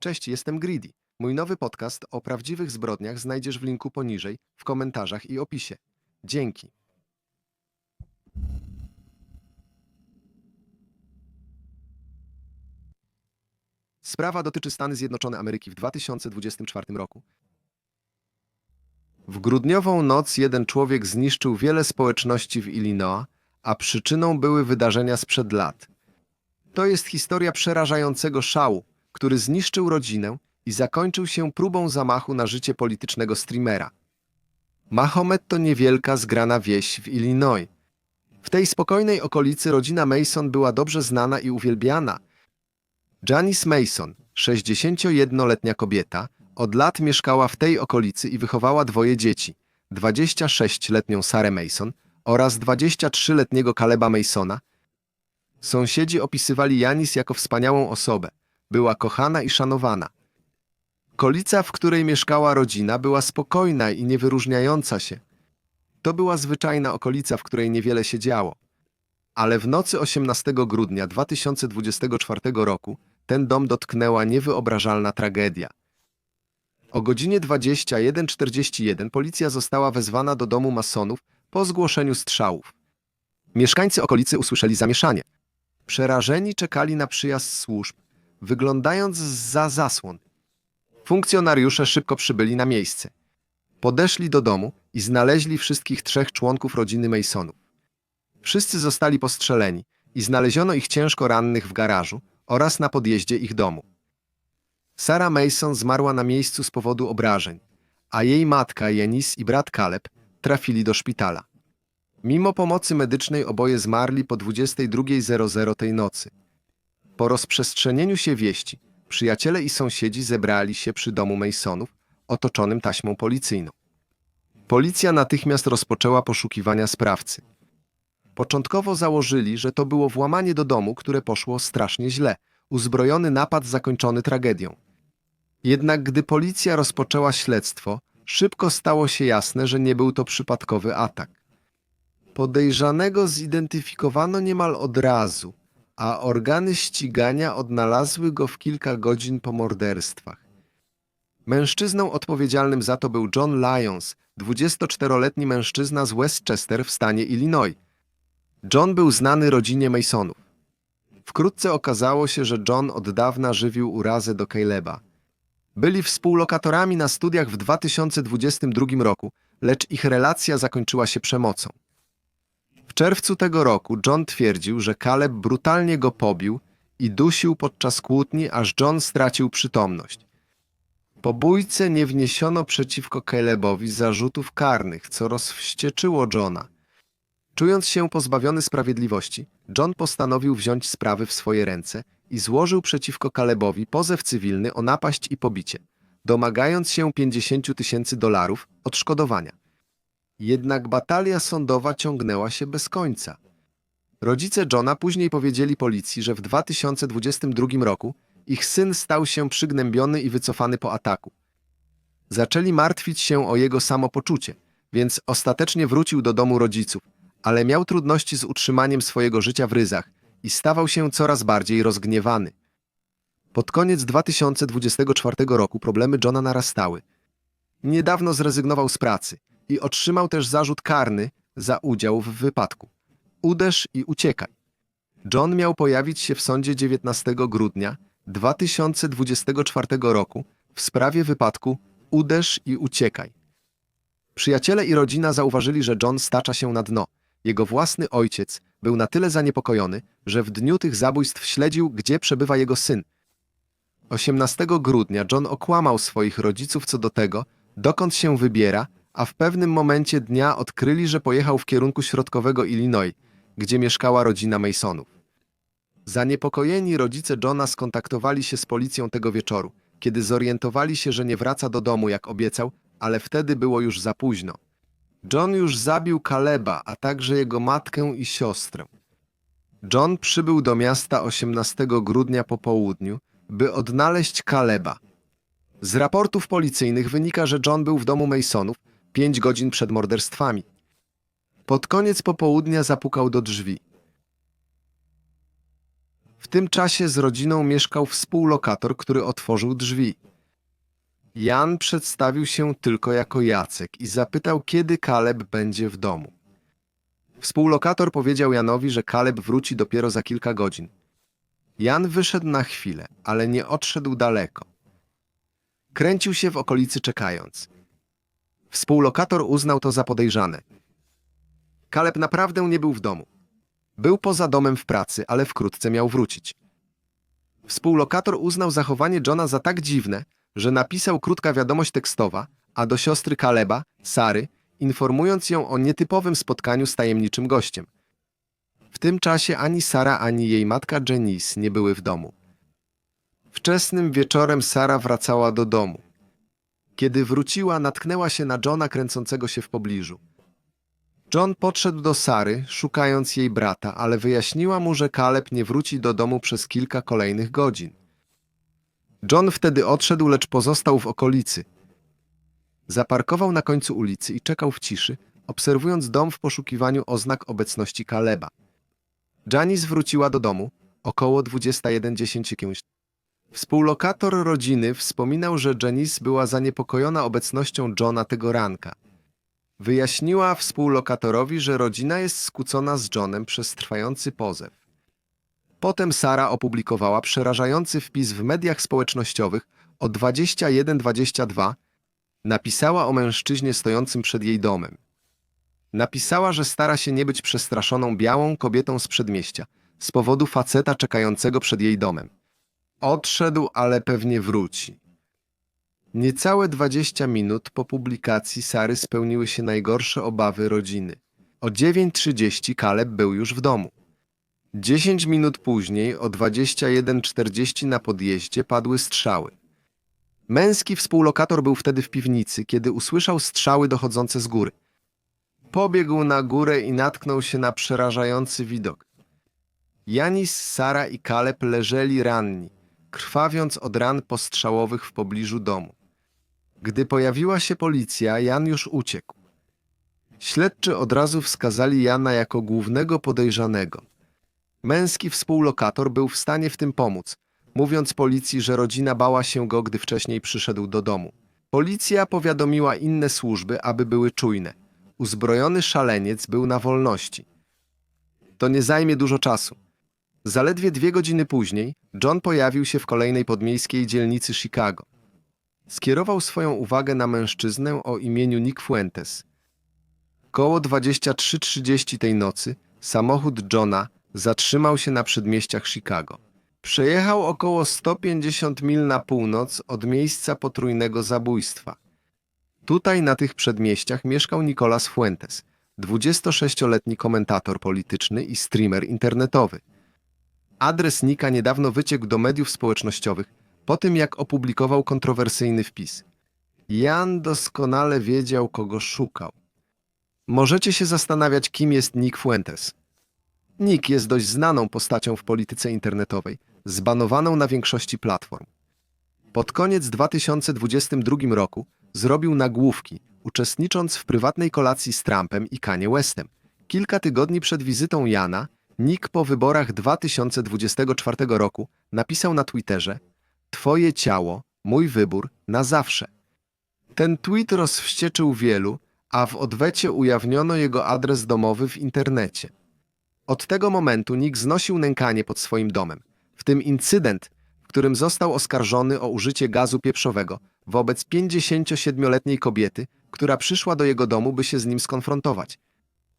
Cześć, jestem Greedy. Mój nowy podcast o prawdziwych zbrodniach znajdziesz w linku poniżej, w komentarzach i opisie. Dzięki. Sprawa dotyczy Stany Zjednoczone Ameryki w 2024 roku. W grudniową noc jeden człowiek zniszczył wiele społeczności w Illinois, a przyczyną były wydarzenia sprzed lat. To jest historia przerażającego szału, który zniszczył rodzinę i zakończył się próbą zamachu na życie politycznego streamera. Mahomet to niewielka, zgrana wieś w Illinois. W tej spokojnej okolicy rodzina Mason była dobrze znana i uwielbiana. Janice Mason, 61-letnia kobieta, od lat mieszkała w tej okolicy i wychowała dwoje dzieci: 26-letnią Sarę Mason oraz 23-letniego Kaleba Masona. Sąsiedzi opisywali Janis jako wspaniałą osobę. Była kochana i szanowana. Okolica, w której mieszkała rodzina, była spokojna i niewyróżniająca się. To była zwyczajna okolica, w której niewiele się działo. Ale w nocy 18 grudnia 2024 roku ten dom dotknęła niewyobrażalna tragedia. O godzinie 21.41 policja została wezwana do domu masonów po zgłoszeniu strzałów. Mieszkańcy okolicy usłyszeli zamieszanie. Przerażeni czekali na przyjazd służb, wyglądając za zasłon. Funkcjonariusze szybko przybyli na miejsce. Podeszli do domu i znaleźli wszystkich trzech członków rodziny Masonów. Wszyscy zostali postrzeleni i znaleziono ich ciężko rannych w garażu oraz na podjeździe ich domu. Sarah Mason zmarła na miejscu z powodu obrażeń, a jej matka Jenis i brat Caleb trafili do szpitala. Mimo pomocy medycznej oboje zmarli po 22.00 tej nocy. Po rozprzestrzenieniu się wieści, przyjaciele i sąsiedzi zebrali się przy domu Masonów, otoczonym taśmą policyjną. Policja natychmiast rozpoczęła poszukiwania sprawcy. Początkowo założyli, że to było włamanie do domu, które poszło strasznie źle, uzbrojony napad zakończony tragedią. Jednak gdy policja rozpoczęła śledztwo, szybko stało się jasne, że nie był to przypadkowy atak. Podejrzanego zidentyfikowano niemal od razu, a organy ścigania odnalazły go w kilka godzin po morderstwach. Mężczyzną odpowiedzialnym za to był John Lyons, 24-letni mężczyzna z Westchester w stanie Illinois. John był znany rodzinie Masonów. Wkrótce okazało się, że John od dawna żywił urazę do Caleba. Byli współlokatorami na studiach w 2022 roku, lecz ich relacja zakończyła się przemocą. Czerwcu tego roku John twierdził, że Caleb brutalnie go pobił i dusił podczas kłótni, aż John stracił przytomność. Pobójce nie wniesiono przeciwko Calebowi zarzutów karnych, co rozwścieczyło Johna. Czując się pozbawiony sprawiedliwości, John postanowił wziąć sprawy w swoje ręce i złożył przeciwko Calebowi pozew cywilny o napaść i pobicie, domagając się 50 tysięcy dolarów odszkodowania. Jednak batalia sądowa ciągnęła się bez końca. Rodzice Johna później powiedzieli policji, że w 2022 roku ich syn stał się przygnębiony i wycofany po ataku. Zaczęli martwić się o jego samopoczucie, więc ostatecznie wrócił do domu rodziców, ale miał trudności z utrzymaniem swojego życia w ryzach i stawał się coraz bardziej rozgniewany. Pod koniec 2024 roku problemy Johna narastały. Niedawno zrezygnował z pracy i otrzymał też zarzut karny za udział w wypadku. Uderz i uciekaj. John miał pojawić się w sądzie 19 grudnia 2024 roku w sprawie wypadku Uderz i uciekaj. Przyjaciele i rodzina zauważyli, że John stacza się na dno. Jego własny ojciec był na tyle zaniepokojony, że w dniu tych zabójstw śledził, gdzie przebywa jego syn. 18 grudnia John okłamał swoich rodziców co do tego, dokąd się wybiera, a w pewnym momencie dnia odkryli, że pojechał w kierunku środkowego Illinois, gdzie mieszkała rodzina Masonów. Zaniepokojeni rodzice Johna skontaktowali się z policją tego wieczoru, kiedy zorientowali się, że nie wraca do domu jak obiecał, ale wtedy było już za późno. John już zabił Kaleba, a także jego matkę i siostrę. John przybył do miasta 18 grudnia po południu, by odnaleźć Kaleba. Z raportów policyjnych wynika, że John był w domu Masonów pięć godzin przed morderstwami. Pod koniec popołudnia zapukał do drzwi. W tym czasie z rodziną mieszkał współlokator, który otworzył drzwi. Jan przedstawił się tylko jako Jacek i zapytał, kiedy Kaleb będzie w domu. Współlokator powiedział Janowi, że Kaleb wróci dopiero za kilka godzin. Jan wyszedł na chwilę, ale nie odszedł daleko. Kręcił się w okolicy czekając. Współlokator uznał to za podejrzane. Kaleb naprawdę nie był w domu. Był poza domem w pracy, ale wkrótce miał wrócić. Współlokator uznał zachowanie Johna za tak dziwne, że napisał krótka wiadomość tekstowa, a do siostry Kaleba, Sary, informując ją o nietypowym spotkaniu z tajemniczym gościem. W tym czasie ani Sara, ani jej matka Janice nie były w domu. Wczesnym wieczorem Sara wracała do domu. Kiedy wróciła, natknęła się na Johna kręcącego się w pobliżu. John podszedł do Sary, szukając jej brata, ale wyjaśniła mu, że Kaleb nie wróci do domu przez kilka kolejnych godzin. John wtedy odszedł, lecz pozostał w okolicy. Zaparkował na końcu ulicy i czekał w ciszy, obserwując dom w poszukiwaniu oznak obecności Kaleba. Janice wróciła do domu około 21.10 jakiegoś. Współlokator rodziny wspominał, że Janice była zaniepokojona obecnością Johna tego ranka. Wyjaśniła współlokatorowi, że rodzina jest skłócona z Johnem przez trwający pozew. Potem Sara opublikowała przerażający wpis w mediach społecznościowych o 21.22. Napisała o mężczyźnie stojącym przed jej domem. Napisała, że stara się nie być przestraszoną białą kobietą z przedmieścia z powodu faceta czekającego przed jej domem. Odszedł, ale pewnie wróci. Niecałe 20 minut po publikacji Sary spełniły się najgorsze obawy rodziny. O 9.30 Kaleb był już w domu. 10 minut później, o 21.40 na podjeździe padły strzały. Męski współlokator był wtedy w piwnicy, kiedy usłyszał strzały dochodzące z góry. Pobiegł na górę i natknął się na przerażający widok. Janis, Sara i Kaleb leżeli ranni, krwawiąc od ran postrzałowych w pobliżu domu. Gdy pojawiła się policja, Jan już uciekł. Śledczy od razu wskazali Jana jako głównego podejrzanego. Męski współlokator był w stanie w tym pomóc, mówiąc policji, że rodzina bała się go, gdy wcześniej przyszedł do domu. Policja powiadomiła inne służby, aby były czujne. Uzbrojony szaleniec był na wolności. To nie zajmie dużo czasu. Zaledwie dwie godziny później John pojawił się w kolejnej podmiejskiej dzielnicy Chicago. Skierował swoją uwagę na mężczyznę o imieniu Nick Fuentes. Koło 23.30 tej nocy samochód Johna zatrzymał się na przedmieściach Chicago. Przejechał około 150 mil na północ od miejsca potrójnego zabójstwa. Tutaj na tych przedmieściach mieszkał Nicolas Fuentes, 26-letni komentator polityczny i streamer internetowy. Adres Nika niedawno wyciekł do mediów społecznościowych po tym, jak opublikował kontrowersyjny wpis. Jan doskonale wiedział, kogo szukał. Możecie się zastanawiać, kim jest Nick Fuentes. Nick jest dość znaną postacią w polityce internetowej, zbanowaną na większości platform. Pod koniec 2022 roku zrobił nagłówki, uczestnicząc w prywatnej kolacji z Trumpem i Kanye Westem. Kilka tygodni przed wizytą Jana, Nick po wyborach 2024 roku napisał na Twitterze Twoje ciało, mój wybór, na zawsze. Ten tweet rozwścieczył wielu, a w odwecie ujawniono jego adres domowy w internecie. Od tego momentu Nick znosił nękanie pod swoim domem, w tym incydent, w którym został oskarżony o użycie gazu pieprzowego wobec 57-letniej kobiety, która przyszła do jego domu, by się z nim skonfrontować.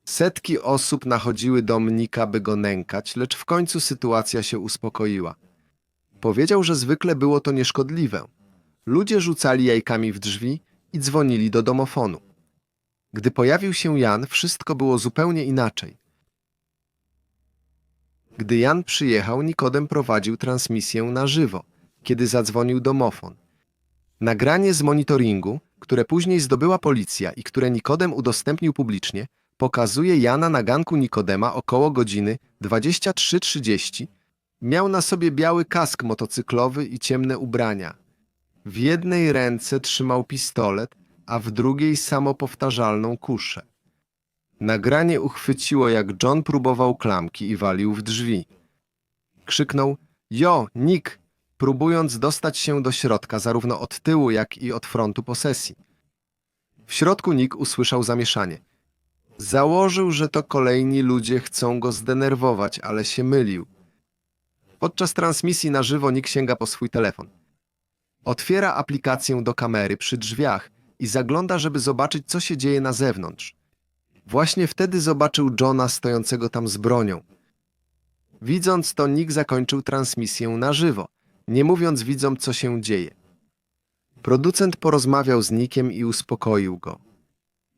Setki osób nachodziły do Nika, by go nękać, lecz w końcu sytuacja się uspokoiła. Powiedział, że zwykle było to nieszkodliwe. Ludzie rzucali jajkami w drzwi i dzwonili do domofonu. Gdy pojawił się Jan, wszystko było zupełnie inaczej. Gdy Jan przyjechał, Nikodem prowadził transmisję na żywo, kiedy zadzwonił domofon. Nagranie z monitoringu, które później zdobyła policja i które Nikodem udostępnił publicznie, pokazuje Jana na ganku Nikodema około godziny 23.30. Miał na sobie biały kask motocyklowy i ciemne ubrania. W jednej ręce trzymał pistolet, a w drugiej samopowtarzalną kuszę. Nagranie uchwyciło, jak John próbował klamki i walił w drzwi. Krzyknął: Jo, Nick! Próbując dostać się do środka, zarówno od tyłu, jak i od frontu posesji. W środku Nick usłyszał zamieszanie. Założył, że to kolejni ludzie chcą go zdenerwować, ale się mylił. Podczas transmisji na żywo Nick sięga po swój telefon. Otwiera aplikację do kamery przy drzwiach i zagląda, żeby zobaczyć, co się dzieje na zewnątrz. Właśnie wtedy zobaczył Johna stojącego tam z bronią. Widząc to, Nick zakończył transmisję na żywo, nie mówiąc widzom, co się dzieje. Producent porozmawiał z Nickiem i uspokoił go.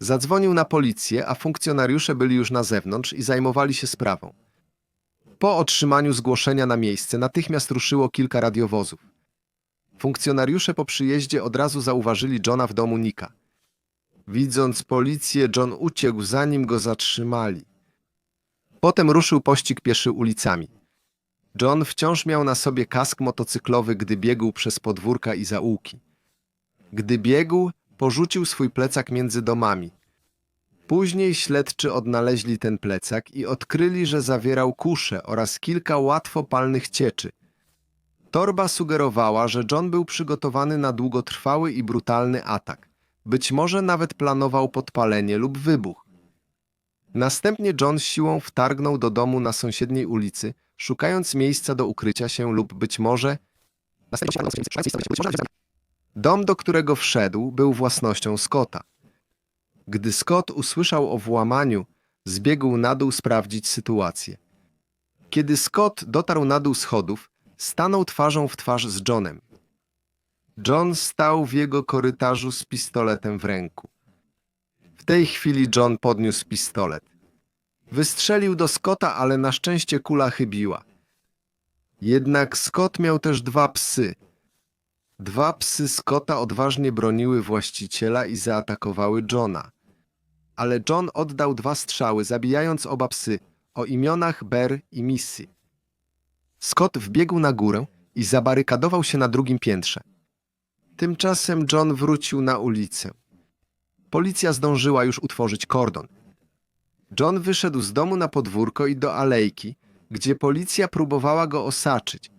Zadzwonił na policję, a funkcjonariusze byli już na zewnątrz i zajmowali się sprawą. Po otrzymaniu zgłoszenia na miejsce natychmiast ruszyło kilka radiowozów. Funkcjonariusze po przyjeździe od razu zauważyli Johna w domu Nika. Widząc policję, John uciekł, zanim go zatrzymali. Potem ruszył pościg pieszy ulicami. John wciąż miał na sobie kask motocyklowy, gdy biegł przez podwórka i zaułki. Gdy biegł, porzucił swój plecak między domami. Później śledczy odnaleźli ten plecak i odkryli, że zawierał kuszę oraz kilka łatwopalnych cieczy. Torba sugerowała, że John był przygotowany na długotrwały i brutalny atak. Być może nawet planował podpalenie lub wybuch. Następnie John siłą wtargnął do domu na sąsiedniej ulicy, szukając miejsca do ukrycia się lub być może... Dom, do którego wszedł, był własnością Scotta. Gdy Scott usłyszał o włamaniu, zbiegł na dół sprawdzić sytuację. Kiedy Scott dotarł na dół schodów, stanął twarzą w twarz z Johnem. John stał w jego korytarzu z pistoletem w ręku. W tej chwili John podniósł pistolet. Wystrzelił do Scotta, ale na szczęście kula chybiła. Jednak Scott miał też dwa psy. Dwa psy Scotta odważnie broniły właściciela i zaatakowały Johna. Ale John oddał dwa strzały, zabijając oba psy o imionach Bear i Missy. Scott wbiegł na górę i zabarykadował się na drugim piętrze. Tymczasem John wrócił na ulicę. Policja zdążyła już utworzyć kordon. John wyszedł z domu na podwórko i do alejki, gdzie policja próbowała go osaczyć.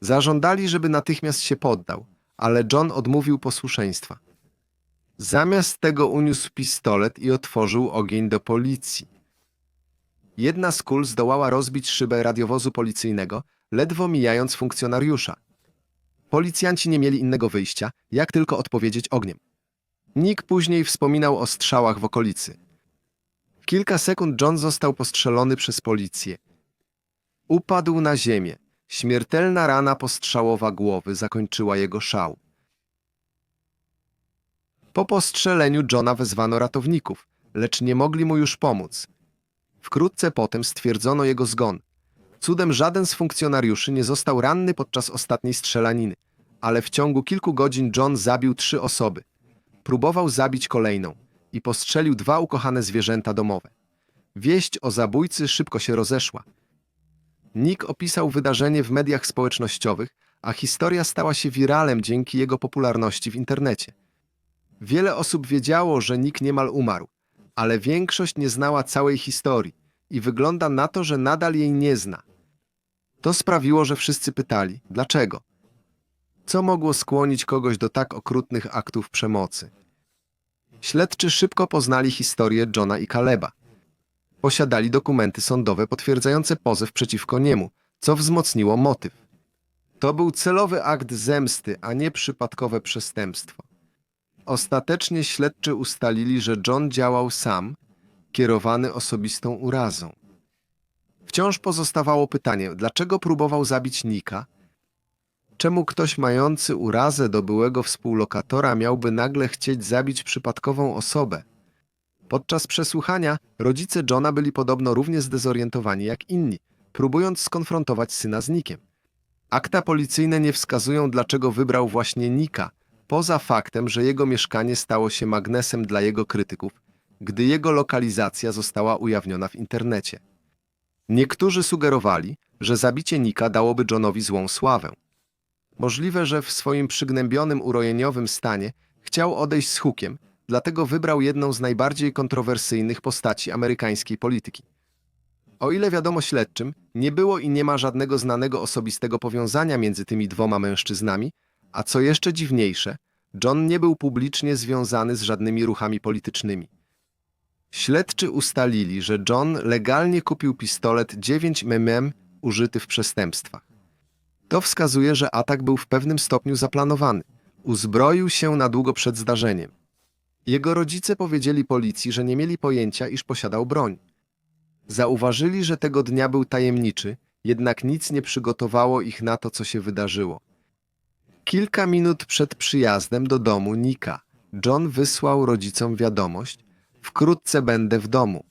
Zażądali, żeby natychmiast się poddał, ale John odmówił posłuszeństwa. Zamiast tego uniósł pistolet i otworzył ogień do policji. Jedna z kul zdołała rozbić szybę radiowozu policyjnego, ledwo mijając funkcjonariusza. Policjanci nie mieli innego wyjścia, jak tylko odpowiedzieć ogniem. Nick później wspominał o strzałach w okolicy. W kilka sekund John został postrzelony przez policję. Upadł na ziemię. Śmiertelna rana postrzałowa głowy zakończyła jego szał. Po postrzeleniu Johna wezwano ratowników, lecz nie mogli mu już pomóc. Wkrótce potem stwierdzono jego zgon. Cudem żaden z funkcjonariuszy nie został ranny podczas ostatniej strzelaniny, ale w ciągu kilku godzin John zabił trzy osoby. Próbował zabić kolejną i postrzelił dwa ukochane zwierzęta domowe. Wieść o zabójcy szybko się rozeszła. Nick opisał wydarzenie w mediach społecznościowych, a historia stała się wiralem dzięki jego popularności w internecie. Wiele osób wiedziało, że Nick niemal umarł, ale większość nie znała całej historii i wygląda na to, że nadal jej nie zna. To sprawiło, że wszyscy pytali, dlaczego? Co mogło skłonić kogoś do tak okrutnych aktów przemocy? Śledczy szybko poznali historię Johna i Kaleba. Posiadali dokumenty sądowe potwierdzające pozew przeciwko niemu, co wzmocniło motyw. To był celowy akt zemsty, a nie przypadkowe przestępstwo. Ostatecznie śledczy ustalili, że John działał sam, kierowany osobistą urazą. Wciąż pozostawało pytanie, dlaczego próbował zabić Nika? Czemu ktoś mający urazę do byłego współlokatora miałby nagle chcieć zabić przypadkową osobę? Podczas przesłuchania rodzice Johna byli podobno równie zdezorientowani jak inni, próbując skonfrontować syna z Nikiem. Akta policyjne nie wskazują, dlaczego wybrał właśnie Nika, poza faktem, że jego mieszkanie stało się magnesem dla jego krytyków, gdy jego lokalizacja została ujawniona w internecie. Niektórzy sugerowali, że zabicie Nika dałoby Johnowi złą sławę. Możliwe, że w swoim przygnębionym urojeniowym stanie chciał odejść z hukiem, dlatego wybrał jedną z najbardziej kontrowersyjnych postaci amerykańskiej polityki. O ile wiadomo śledczym, nie było i nie ma żadnego znanego osobistego powiązania między tymi dwoma mężczyznami, a co jeszcze dziwniejsze, John nie był publicznie związany z żadnymi ruchami politycznymi. Śledczy ustalili, że John legalnie kupił pistolet 9 mm użyty w przestępstwach. To wskazuje, że atak był w pewnym stopniu zaplanowany. Uzbroił się na długo przed zdarzeniem. Jego rodzice powiedzieli policji, że nie mieli pojęcia, iż posiadał broń. Zauważyli, że tego dnia był tajemniczy, jednak nic nie przygotowało ich na to, co się wydarzyło. Kilka minut przed przyjazdem do domu Nika, John wysłał rodzicom wiadomość: Wkrótce będę w domu.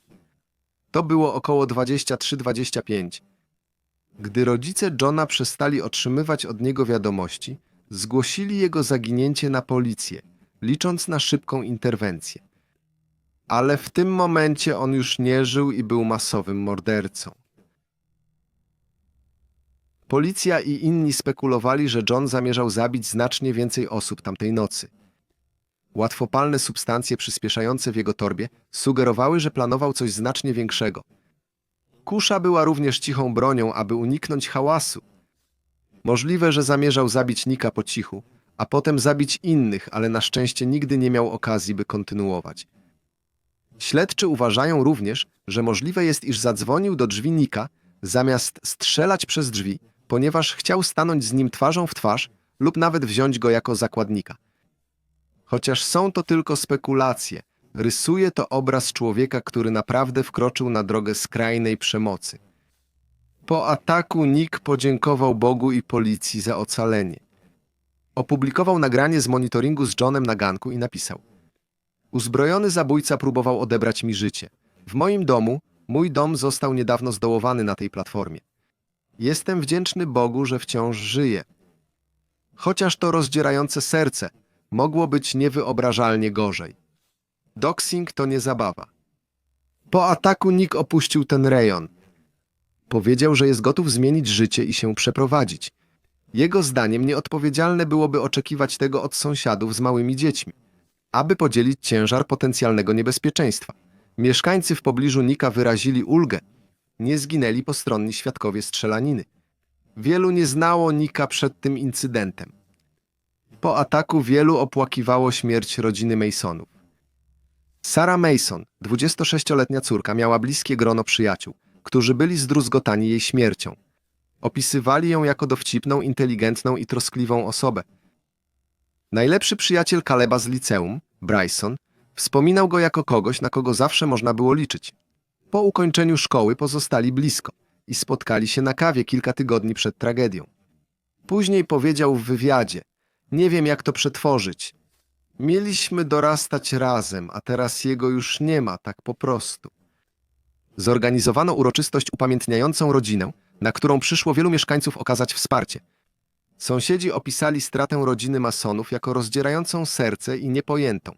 To było około 23-25. Gdy rodzice Johna przestali otrzymywać od niego wiadomości, zgłosili jego zaginięcie na policję, licząc na szybką interwencję. Ale w tym momencie on już nie żył i był masowym mordercą. Policja i inni spekulowali, że John zamierzał zabić znacznie więcej osób tamtej nocy. Łatwopalne substancje przyspieszające w jego torbie sugerowały, że planował coś znacznie większego. Kusza była również cichą bronią, aby uniknąć hałasu. Możliwe, że zamierzał zabić Nika po cichu, a potem zabić innych, ale na szczęście nigdy nie miał okazji, by kontynuować. Śledczy uważają również, że możliwe jest, iż zadzwonił do drzwi Nika, zamiast strzelać przez drzwi, ponieważ chciał stanąć z nim twarzą w twarz lub nawet wziąć go jako zakładnika. Chociaż są to tylko spekulacje, rysuje to obraz człowieka, który naprawdę wkroczył na drogę skrajnej przemocy. Po ataku Nick podziękował Bogu i policji za ocalenie. Opublikował nagranie z monitoringu z Johnem na ganku i napisał: Uzbrojony zabójca próbował odebrać mi życie. W moim domu, mój dom został niedawno zdołowany na tej platformie. Jestem wdzięczny Bogu, że wciąż żyję. Chociaż to rozdzierające serce, mogło być niewyobrażalnie gorzej. Doxing to nie zabawa. Po ataku Nick opuścił ten rejon. Powiedział, że jest gotów zmienić życie i się przeprowadzić. Jego zdaniem nieodpowiedzialne byłoby oczekiwać tego od sąsiadów z małymi dziećmi, aby podzielić ciężar potencjalnego niebezpieczeństwa. Mieszkańcy w pobliżu Nika wyrazili ulgę. Nie zginęli postronni świadkowie strzelaniny. Wielu nie znało Nika przed tym incydentem. Po ataku wielu opłakiwało śmierć rodziny Masonów. Sarah Mason, 26-letnia córka, miała bliskie grono przyjaciół, którzy byli zdruzgotani jej śmiercią. Opisywali ją jako dowcipną, inteligentną i troskliwą osobę. Najlepszy przyjaciel Kaleba z liceum, Bryson, wspominał go jako kogoś, na kogo zawsze można było liczyć. Po ukończeniu szkoły pozostali blisko i spotkali się na kawie kilka tygodni przed tragedią. Później powiedział w wywiadzie: Nie wiem, jak to przetworzyć. Mieliśmy dorastać razem, a teraz jego już nie ma, tak po prostu. Zorganizowano uroczystość upamiętniającą rodzinę, na którą przyszło wielu mieszkańców okazać wsparcie. Sąsiedzi opisali stratę rodziny masonów jako rozdzierającą serce i niepojętą.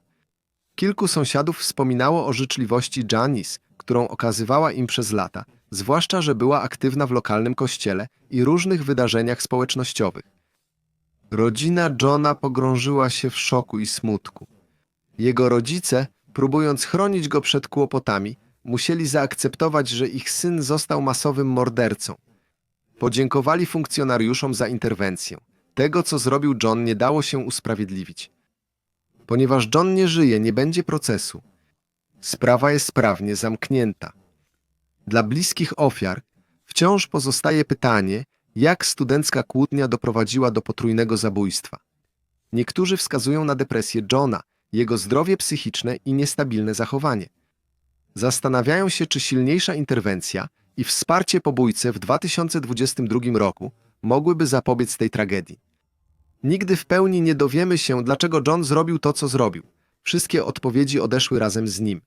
Kilku sąsiadów wspominało o życzliwości Janice, którą okazywała im przez lata, zwłaszcza, że była aktywna w lokalnym kościele i różnych wydarzeniach społecznościowych. Rodzina Johna pogrążyła się w szoku i smutku. Jego rodzice, próbując chronić go przed kłopotami, musieli zaakceptować, że ich syn został masowym mordercą. Podziękowali funkcjonariuszom za interwencję. Tego, co zrobił John, nie dało się usprawiedliwić. Ponieważ John nie żyje, nie będzie procesu. Sprawa jest sprawnie zamknięta. Dla bliskich ofiar wciąż pozostaje pytanie, jak studencka kłótnia doprowadziła do potrójnego zabójstwa. Niektórzy wskazują na depresję Johna, jego zdrowie psychiczne i niestabilne zachowanie. Zastanawiają się, czy silniejsza interwencja i wsparcie pobójcy w 2022 roku mogłyby zapobiec tej tragedii. Nigdy w pełni nie dowiemy się, dlaczego John zrobił to, co zrobił. Wszystkie odpowiedzi odeszły razem z nim.